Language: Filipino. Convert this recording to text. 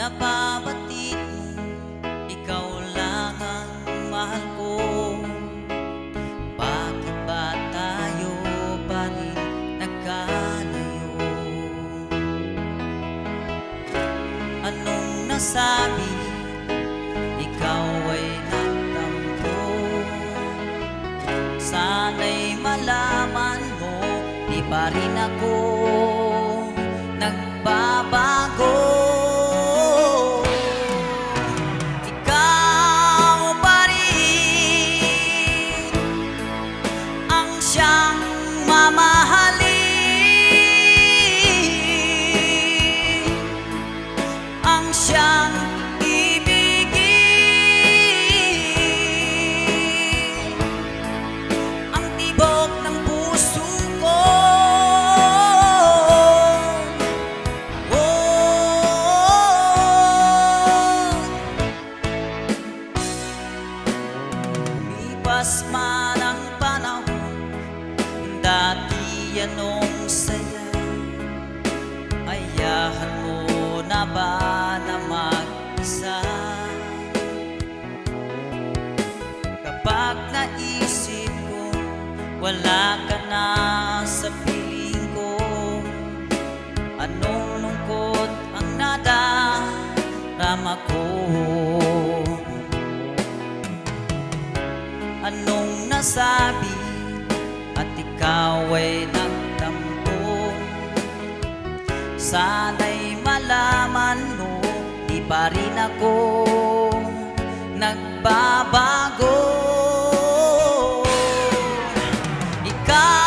Nababatid Ikaw lang ang mahal ko Bakit ba tayo pa rin? Anong nasabi? Ikaw ay nagtampo Sana'y malaman mo Di pa rin ako nagtampo Lumipas man ang panahon. Dati anong saya. Ayahan mo na ba na mag-isa? Kapag naisip ko Wala ka na sa piling ko. Anong lungkot ang nadarama ko Sana'y malaman mo Di pa rin ako nagbabago. Ikaw